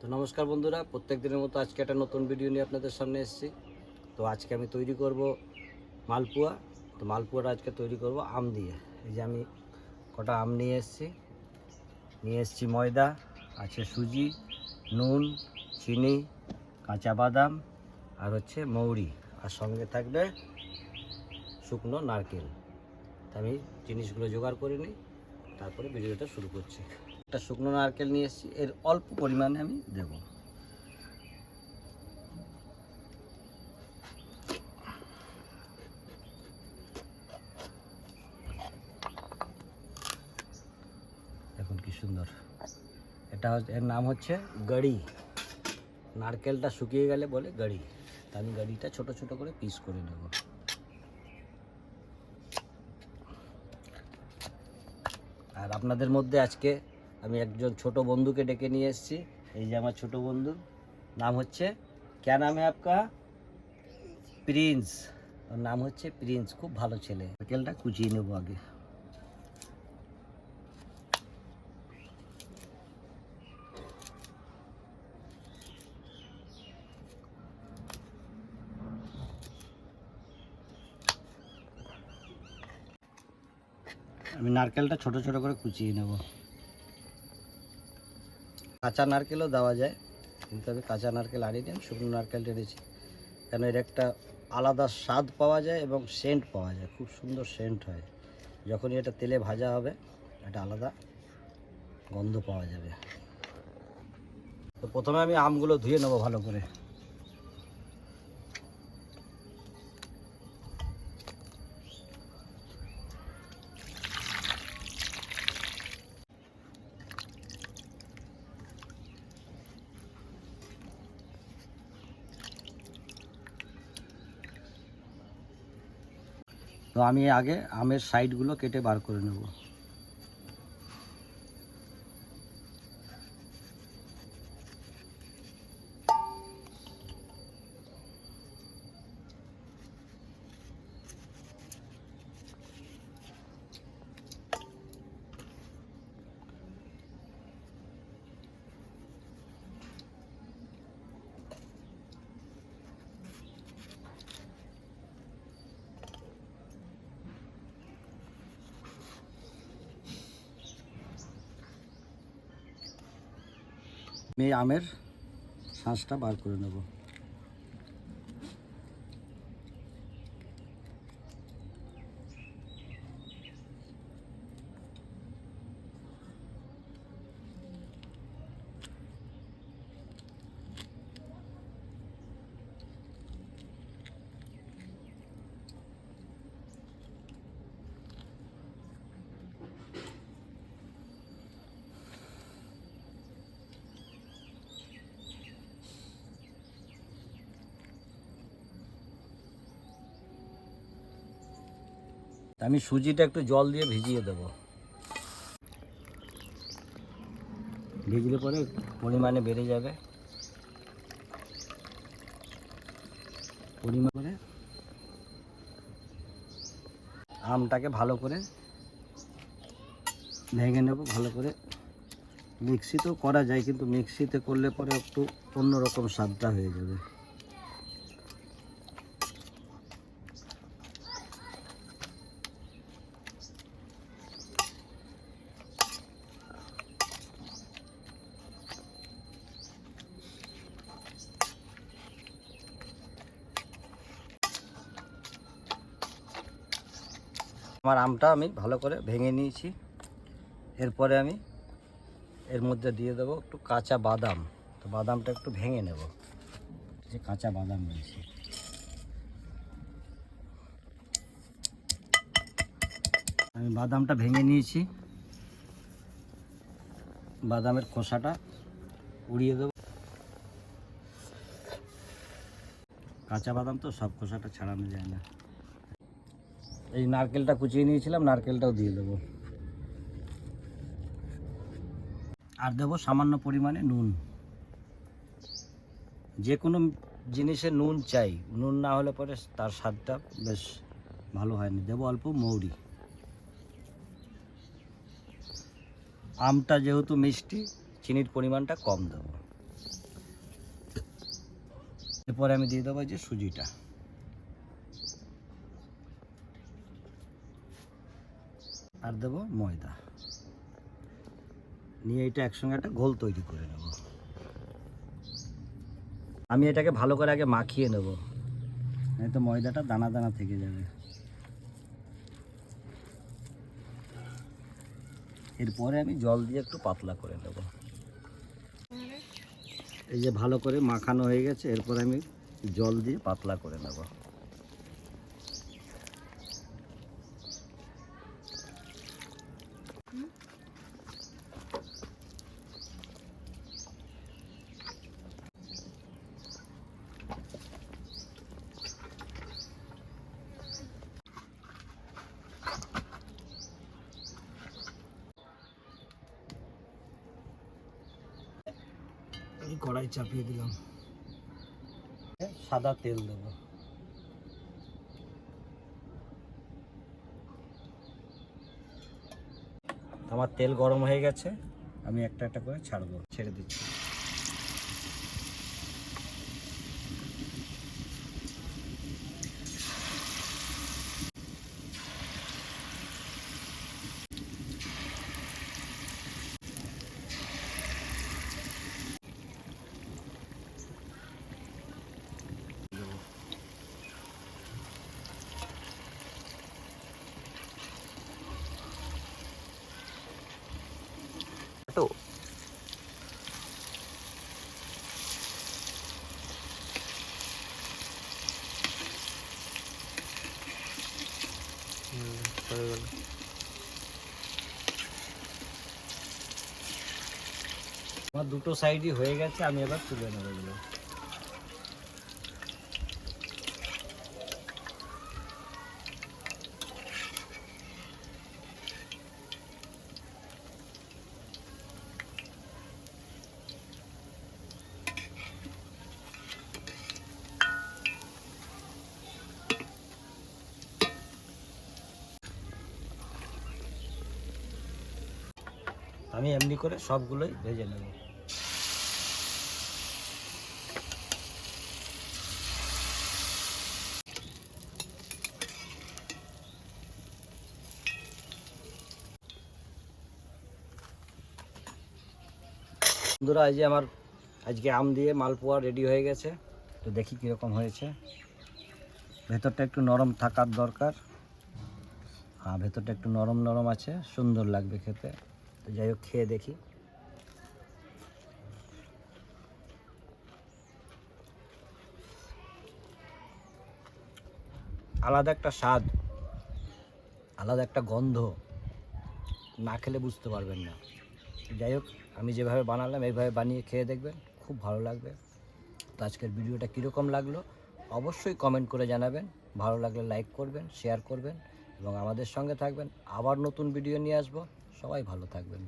তো নমস্কার বন্ধুরা, প্রত্যেক দিনের মতো আজকে একটা নতুন ভিডিও নিয়ে আপনাদের সামনে এসেছি। তো আজকে আমি তৈরি করব মালপোয়া। তো মালপোয়াটা আজকে তৈরি করব আম দিয়ে। এই যে আমি কটা আম নিয়ে এসেছি। নিয়ে এসেছি ময়দা, আছে সুজি, নুন, চিনি, কাঁচা বাদাম আর হচ্ছে মৌরি। আর সঙ্গে থাকবে শুকনো নারকেল। তা আমি জিনিসগুলো জোগাড় করে নিই, তারপরে ভিডিওটা শুরু করছি। একটা শুকনো নারকেল নিয়ে এসেছি, এর অল্প পরিমাণে আমি দেব। দেখুন কি সুন্দর। এটা এর নাম হচ্ছে গড়ি। নারকেলটা শুকিয়ে গেলে বলে গড়ি। তা আমি গড়িটা ছোট ছোট করে পিস করে নেব। আর আপনাদের মধ্যে আজকে আমি একজন ছোট বন্ধুকে ডেকে নিয়ে এসেছি। এই যে আমার ছোট বন্ধু, নাম হচ্ছে কেন আমি আপকা? প্রিন্স। ওর নাম হচ্ছে প্রিন্স, খুব ভালো ছেলে। নারকেলটা কুচিয়ে নেব আগে। আমি নারকেলটা ছোট ছোট করে কুচিয়ে নেব। কাঁচা নারকেলও দেওয়া যায়, কিন্তু আমি কাঁচা নারকেল আনিনি আমি শুকনো নারকেল এনেছি কেন এর একটা আলাদা স্বাদ পাওয়া যায় এবং সেন্ট পাওয়া যায়, খুব সুন্দর সেন্ট হয়। যখনই এটা তেলে ভাজা হবে, একটা আলাদা গন্ধ পাওয়া যাবে। তো প্রথমে আমি আমগুলো ধুয়ে নেব ভালো করে। তো আমি আগে আমের সাইডগুলো কেটে বার করে নেব। এই আমের শাঁসটা বার করে নেব। আমি সুজিটা একটু জল দিয়ে ভিজিয়ে দেব। ভিজলে পরে পরিমাণে বেড়ে যাবে। পরিমাণ আমটাকে ভালো করে ভেঙে নেব, ভালো করে। মিক্সিতেও করা যায়, কিন্তু মিক্সিতে করলে পরে একটু অন্যরকম স্বাদটা হয়ে যাবে। আমার আমটা আমি ভালো করে ভেঙে নিয়েছি। এরপরে আমি এর মধ্যে দিয়ে দেবো একটু কাঁচা বাদাম। তো বাদামটা একটু ভেঙে নেব। যে কাঁচা বাদাম নিয়েছি আমি বাদামটা ভেঙে নিয়েছি। বাদামের খোসাটা উড়িয়ে দেবো। কাঁচা বাদাম তো সব খোসাটা ছাড়ানো যায় না। এই নারকেলটা কুচিয়ে নিয়েছিলাম, নারকেলটাও দিয়ে দেবো। আর দেবো সামান্য পরিমাণে নুন। যে কোনো জিনিসে নুন চাই, নুন না হলে পরে তার স্বাদটা বেশ ভালো হয়নি দেবো অল্প মৌরি। আমটা যেহেতু মিষ্টি, চিনির পরিমাণটা কম দেবো। এরপরে আমি দিয়ে দেবো যে সুজিটা। আর দেবো ময়দা। নিয়ে এটা একসঙ্গে একটা ঘোল তৈরি করে নেব। আমি এটাকে ভালো করে আগে মাখিয়ে নেব। তো ময়দাটা দানা দানা থেকে যাবে। এরপরে আমি জল দিয়ে একটু পাতলা করে নেব। এই যে ভালো করে মাখানো হয়ে গেছে, এরপর আমি জল দিয়ে পাতলা করে নেব এই কড়াই চাপিয়ে দিলাম। সাদা তেল দেব। আমার তেল গরম হয়ে গেছে, আমি একটা একটা করে ছাড়বো, ছেড়ে দিচ্ছি। তো। আমার দুটো সাইডই হয়ে গেছে আমি এবার তুলে নেব আমি এমনি করে সবগুলোই ভেজে নেব। বন্ধুরা যে আমার আজকে আম দিয়ে মালপোয়া রেডি হয়ে গেছে। তো দেখি কীরকম হয়েছে। ভেতরটা একটু নরম থাকার দরকার। হ্যাঁ ভেতরটা একটু নরম নরম আছে, সুন্দর লাগবে খেতে। যাই হোক, খেয়ে দেখি। আলাদা একটা স্বাদ, আলাদা একটা গন্ধ, না খেলে বুঝতে পারবেন না। যাই হোক, আমি যেভাবে বানালাম, এইভাবে বানিয়ে খেয়ে দেখবেন, খুব ভালো লাগবে। তো আজকের ভিডিওটা কীরকম লাগল, অবশ্যই কমেন্ট করে জানাবেন। ভালো লাগলে লাইক করবেন, শেয়ার করবেন, এবং আমাদের সঙ্গে থাকবেন। আবার নতুন ভিডিও নিয়ে আসব। সবাই ভালো থাকবেন।